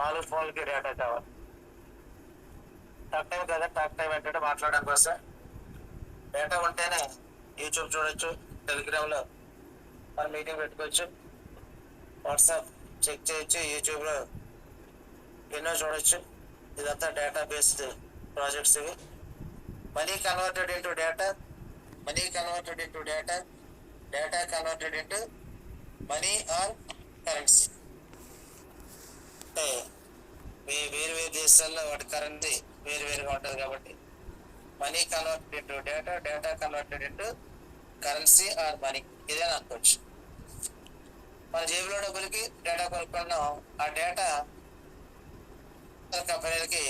నాలుగు ఫోన్లకి డేటా కావాలి. టాక్ టైం కదా టాక్ టైం ఏంటంటే మాట్లాడడం కోసం. డేటా ఉంటేనే యూట్యూబ్ చూడొచ్చు టెలిగ్రామ్లో మన మీటింగ్ పెట్టుకోవచ్చు. వాట్సాప్ చెక్ చేయొచ్చు యూట్యూబ్లో ఎన్నో చూడొచ్చు. ఇదంతా డేటా బేస్డ్ ప్రాజెక్ట్స్ ఇవి. Money converted into data money converted into data data converted into money or currency అంటే వే వేరు వేరు దేశాల్లో వాటి కరెన్సీ వేరు వేరుగా ఉంటుంది కాబట్టి money converted into data data converted into currency or money ఇదే అనుకోవచ్చు మన జేబులో డబ్బులకి డేటా కొనుక్కున్నాం. ఆ డేటా కంపెనీలకి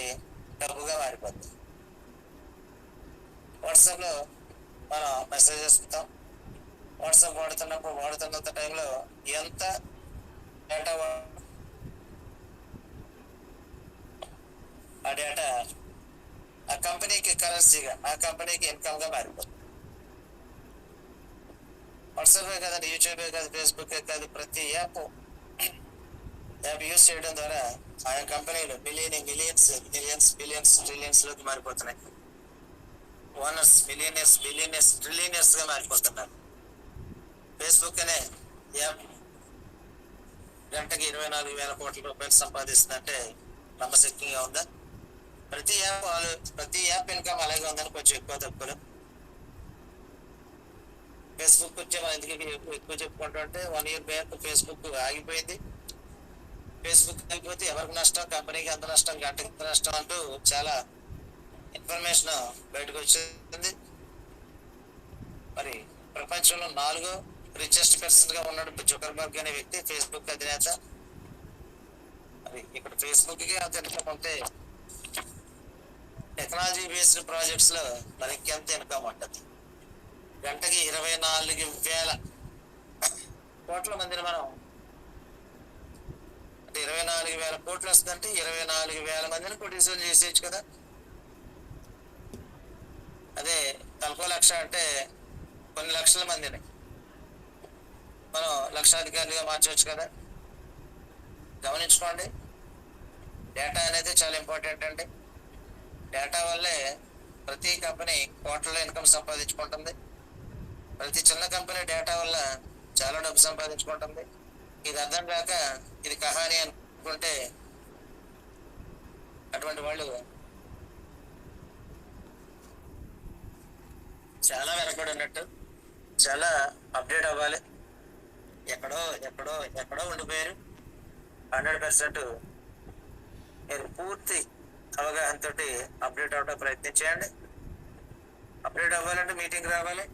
డబ్బుగా మారిపోతుంది వాట్సాప్లో మనం మెసేజ్ చేసుకుంటాం. వాట్సాప్ వాడుతున్నప్పుడు వాడుతున్నంత టైంలో ఎంత డేటా ఆ డేటా ఆ కంపెనీకి కరెన్సీగా ఆ కంపెనీకి ఇన్కమ్గా మారిపోతుంది వాట్సాపే కదండి యూట్యూబే కాదు ఫేస్బుకే కాదు ప్రతి యాప్ యాప్ యూజ్ చేయడం ద్వారా ఆయా కంపెనీలు మిలియన్ మిలియన్స్ మిలియన్స్ బిలియన్స్ ట్రిలియన్స్లోకి మారిపోతున్నాయి ఓనర్స్ మిలియనర్స్ బిలియనర్స్ ట్రిలియనర్స్గా మారిపోతున్నారు ఫేస్బుక్ అనే యాప్ గంటకి ఇరవై నాలుగు వేల కోట్ల రూపాయలు సంపాదిస్తుందంటే నమ్మశక్యంగా ఉందా ప్రతి యాప్ వాళ్ళు ప్రతి యాప్ ఇన్కమ్ అలాగే ఉందని కొంచెం ఎక్కువ తప్పులు. ఫేస్బుక్ వచ్చే మనం ఎందుకు ఎక్కువ చెప్పుకుంటుంటే వన్ ఇయర్ బ్యాక్ ఫేస్బుక్ ఆగిపోయింది. ఫేస్బుక్ ఆగిపోతే ఎవరికి నష్టం కంపెనీకి ఎంత నష్టం గంటకి ఎంత నష్టం అంటూ చాలా ఇన్ఫర్మేషన్ బయటకు వచ్చింది మరి ప్రపంచంలో నాలుగో రిచెస్ట్ పర్సన్గా ఉన్నాడు జుకర్బర్గ్ అనే వ్యక్తి ఫేస్బుక్ అధినేత. మరి ఇక్కడ ఫేస్బుక్కి అంత ఉంటే టెక్నాలజీ బేస్డ్ ప్రాజెక్ట్స్లో మరి ఇన్కమ్ ఉంటుంది? గంటకి ఇరవై నాలుగు వేల కోట్ల మందిని మనం అంటే ఇరవై నాలుగు వేల కోట్లు వస్తుందంటే ఇరవై నాలుగు వేల మందిని ప్రొడ్యూసర్ చేసేయచ్చు కదా? అదే తలకో లక్ష అంటే కొన్ని లక్షల మందిని. మనం లక్షాధికారులుగా మార్చవచ్చు కదా? గమనించుకోండి. డేటా అనేది చాలా ఇంపార్టెంట్ అండి. డేటా వల్లే ప్రతి కంపెనీ కోట్లలో ఇన్కమ్ సంపాదించుకుంటుంది. ప్రతి చిన్న కంపెనీ డేటా వల్ల చాలా డబ్బు సంపాదించుకుంటుంది. ఇది అర్థం కాక ఇది కహాని అనుకుంటే అటువంటి వాళ్ళు చాలా వెనకబడి ఉన్నట్టు చాలా అప్డేట్ అవ్వాలి. ఎక్కడో ఎక్కడో ఎక్కడో ఉండిపోయారు. హండ్రెడ్ పర్సెంట్ మీరు పూర్తి అవగాహనతో అప్డేట్ అవడం ప్రయత్నం చేయండి. అప్డేట్ అవ్వాలంటే మీటింగ్ రావాలి.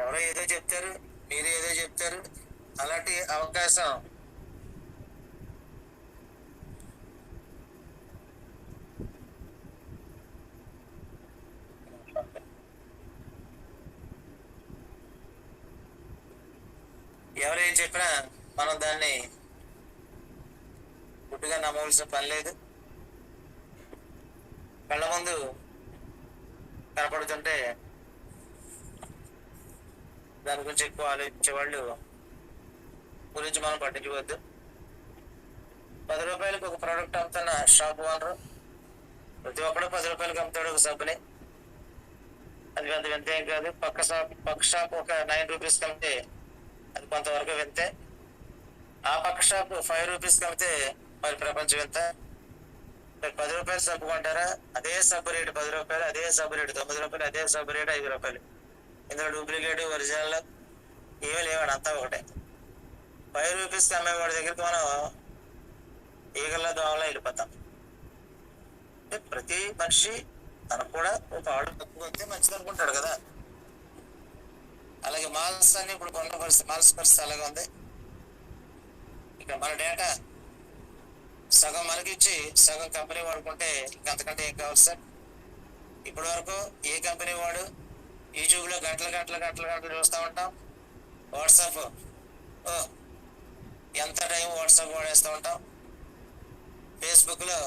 ఎవరో ఏదో చెప్తారు మీరు ఏదో చెప్తారు. అలాంటి అవకాశం ఎవరేం చెప్పినా మనం దాన్ని గుడ్డుగా నమ్మవలసిన పని లేదు. కళ్ళ ముందు కనపడుతుంటే దాని గురించి ఎక్కువ ఆలోచించే వాళ్ళు గురించి మనం పట్టించుకోవద్దు. పది రూపాయలకు ఒక ప్రోడక్ట్ అమ్ముతున్న షాప్ ఓనరు ప్రతి ఒక్కడు పది రూపాయలకి అమ్ముతాడు ఒక సబ్బుని అది పెద్ద వింత ఏం కాదు. పక్క షాప్ పక్క షాప్ ఒక నైన్ రూపీస్కి అమ్మితే అది కొంతవరకు వింతే. ఆ పక్క షాప్ ఫైవ్ రూపీస్కి అమ్మితే మరి ప్రపంచం వింత. పది రూపాయలు సబ్బు కొంటారా? అదే సబ్బు రేటు పది రూపాయలు అదే సబ్బు రేటు తొమ్మిది రూపాయలు అదే సబ్బు రేటు ఐదు రూపాయలు. ఇందులో డూప్లికేట్ ఒరిజినల్ ఏమీ లేవాడు అంతా ఒకటే. ఫైవ్ రూపీస్కి అమ్మేవాడి దగ్గరికి మనం ఈగల్లో దోమలో వెళ్ళిపోతాం. అంటే ప్రతి మనిషి తనకు కూడా ఒక ఆడు తక్కువ మంచిది అనుకుంటాడు కదా. అలాగే మాల్స్ అన్ని ఇప్పుడు కొన్న పరిస్థితి మాల్స్ పరిస్థితి అలాగే ఉంది. ఇక మన డేటా సగం మనకి ఇచ్చి సగం కంపెనీ వాడుకుంటే ఇంకంతకంటే ఏం కావాలి సార్? ఇప్పటి వరకు ఏ కంపెనీ వాడు యూట్యూబ్లో గంటలు గంటలు గంటలు గంటలు చూస్తూ ఉంటాం. వాట్సాప్ ఓ ఎంత టైం వాట్సాప్ వాడేస్తూ ఉంటాం. ఫేస్బుక్లో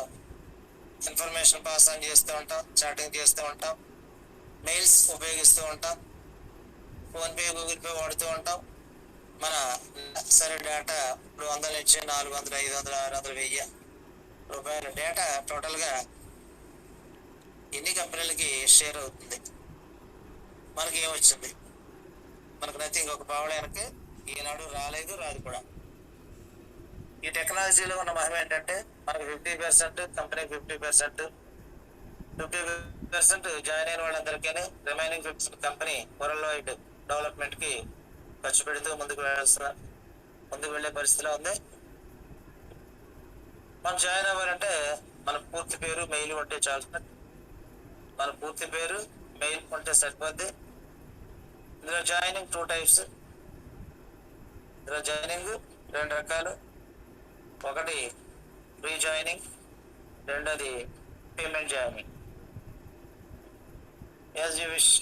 ఇన్ఫర్మేషన్ పాస్ ఆన్ చేస్తూ ఉంటాం చాటింగ్ చేస్తూ ఉంటాం మెయిల్స్ ఉపయోగిస్తూ ఉంటాం ఫోన్పే గూగుల్ పే వాడుతూ ఉంటాం. మన సరే డేటా ఇప్పుడు వందలు ఇచ్చి నాలుగు వందలు ఐదు వందలు ఆరు వందలు వెయ్యి రూపాయల డేటా టోటల్గా ఎన్ని కంపెనీలకి షేర్ అవుతుంది? మనకి ఏమొచ్చింది? మనకు నథింగ్ ఒక పావడానికి ఈనాడు రాలేదు రాదు కూడా. ఈ టెక్నాలజీలో ఉన్న మహిమ ఏంటంటే మనకు fifty percent company fifty percent fifty percent join అయిన వాళ్ళందరికీ remaining fifty company world wide డెవలప్మెంట్కి ఖర్చు పెడుతూ ముందుకు వెళ్ళాల్సిన ముందుకు వెళ్ళే పరిస్థితిలో ఉంది. మనం జాయిన్ అవ్వాలంటే మన పూర్తి పేరు మెయిల్ ఉంటే చాలు మన పూర్తి పేరు మెయిల్ ఉంటే సరిపోద్ది. ఇందులో జాయినింగ్ టూ టైప్స్. ఇందులో జాయినింగ్ రెండు రకాలు. ఒకటి ప్రీ జాయినింగ్ రెండోది payment joining. As you wish.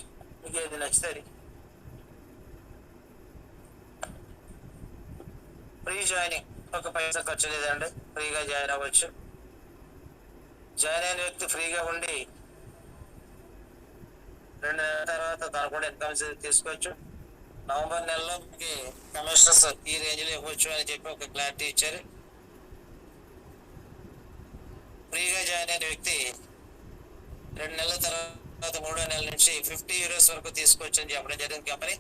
మీకు ఏది నచ్చితే ప్రీ జాయినింగ్ ఒక పైసా ఖర్చు లేదండి. ఫ్రీగా జాయిన్ అవ్వచ్చు. జాయిన్ అయిన వ్యక్తి ఫ్రీగా ఉండి రెండు నెలల తర్వాత తను కూడా ఇన్కమ్ తీసుకోవచ్చు. నవంబర్ నెలలో మీకు కమిషనర్స్ ఈ రేంజ్లో ఇవ్వచ్చు అని చెప్పి ఒక క్లారిటీ ఇచ్చారు. ఫ్రీగా జాయిన్ అయిన వ్యక్తి రెండు నెలల తర్వాత మూడో నెల నుంచి ఫిఫ్టీ యూరోస్ వరకు తీసుకోవచ్చు అని చెప్పడం జరిగింది. కంపెనీ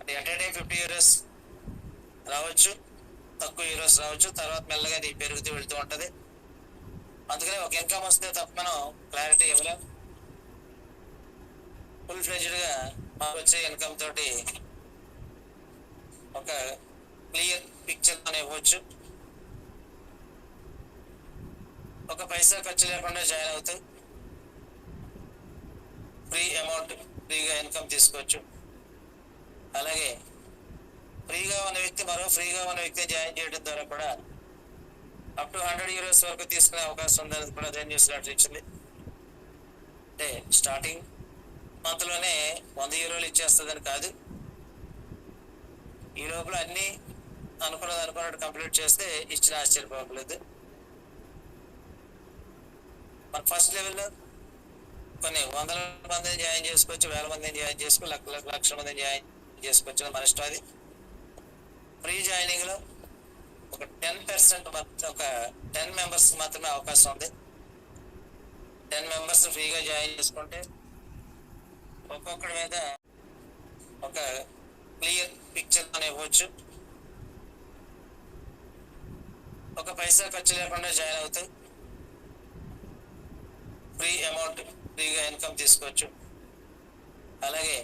అంటే ఎట్ ఫిఫ్టీ యూరోస్ రావచ్చు. తక్కువ యూరోస్ రావచ్చు. తర్వాత మెల్లగా ఇది పెరుగుతూ వెళ్తూ ఉంటది. అందుకనే ఒక ఇన్కమ్ వస్తే తప్ప మనం క్లారిటీ ఇవ్వలేం. ఫుల్ ఫ్లెజ్డ్గా మాకు వచ్చే ఇన్కమ్ తోటి ఒక క్లియర్ పిక్చర్ అని ఇవ్వచ్చు. ఒక పైసా ఖర్చు లేకుండా జాయిన్ అవుతూ ఫ్రీ అమౌంట్ ఫ్రీగా ఇన్కమ్ తీసుకోవచ్చు. అలాగే ఫ్రీగా ఉన్న వ్యక్తి మరో ఫ్రీగా ఉన్న వ్యక్తిని జాయిన్ చేయడం ద్వారా కూడా అప్ టు హండ్రెడ్ యూరోస్ వరకు తీసుకునే అవకాశం ఉందని కూడా అదే న్యూస్ లాంటి ఇచ్చింది అంటే స్టార్టింగ్ మంత్లోనే వంద యూరోలు ఇచ్చేస్తుందని కాదు. ఈ లోపల అన్ని అనుకున్నది అనుకున్నట్టు కంప్లీట్ చేస్తే ఇచ్చిన ఆశ్చర్యపోకలేదు మన ఫస్ట్ లెవెల్లో కొన్ని వందల మందిని జాయిన్ చేసుకోవచ్చు వేల మందిని జాయిన్ చేసుకో లక్ష లక్షల మందిని జాయిన్ చేసుకోవచ్చు మన ఇష్టం అది. ప్రీ జాయినింగ్లో ఒక టెన్ పర్సెంట్ ఒక టెన్ మెంబర్స్ మాత్రమే అవకాశం ఉంది. టెన్ మెంబర్స్ ఫ్రీగా జాయిన్ చేసుకుంటే ఒక్కొక్కడి మీద ఒక క్లియర్ పిక్చర్ అని ఇవ్వచ్చు. ఒక పైసా ఖర్చు లేకుండా జాయిన్ అవుతూ ఫ్రీ అమౌంట్ ఫ్రీగా ఇన్కమ్ తీసుకోవచ్చు. అలాగే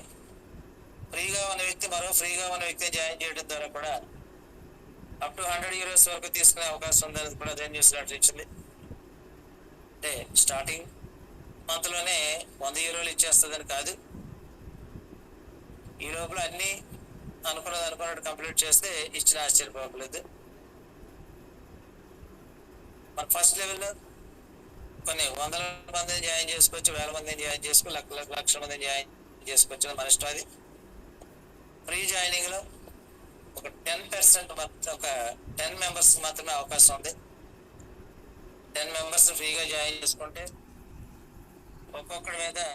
ఫ్రీగా ఉన్న వ్యక్తి మరో ఫ్రీగా ఉన్న వ్యక్తిని జాయిన్ చేయడం ద్వారా కూడా అప్ టు హండ్రెడ్ యూరోస్ వరకు తీసుకునే అవకాశం ఉందని కూడా అదే న్యూస్ ఇచ్చింది అంటే స్టార్టింగ్ మంత్లోనే వంద యూరోలు ఇచ్చేస్తుందని కాదు. ఈ లోపల అన్ని అనుకున్నది అనుకున్నట్టు కంప్లీట్ చేస్తే ఇచ్చిన ఆశ్చర్యపోకలేదు మన ఫస్ట్ లెవెల్లో కొన్ని వందల మందిని జాయిన్ చేసుకోవచ్చు వేల మందిని జాయిన్ చేసుకో లక్ష లక్షల మందిని జాయిన్ చేసుకోవచ్చు మన ఇష్టం అది. ప్రీ జాయినింగ్లో ఒక టెన్ పర్సెంట్ ఒక టెన్ మెంబర్స్ మాత్రమే అవకాశం ఉంది. టెన్ మెంబర్స్ ఫ్రీగా జాయిన్ చేసుకుంటే ఒక్కొక్కడి మీద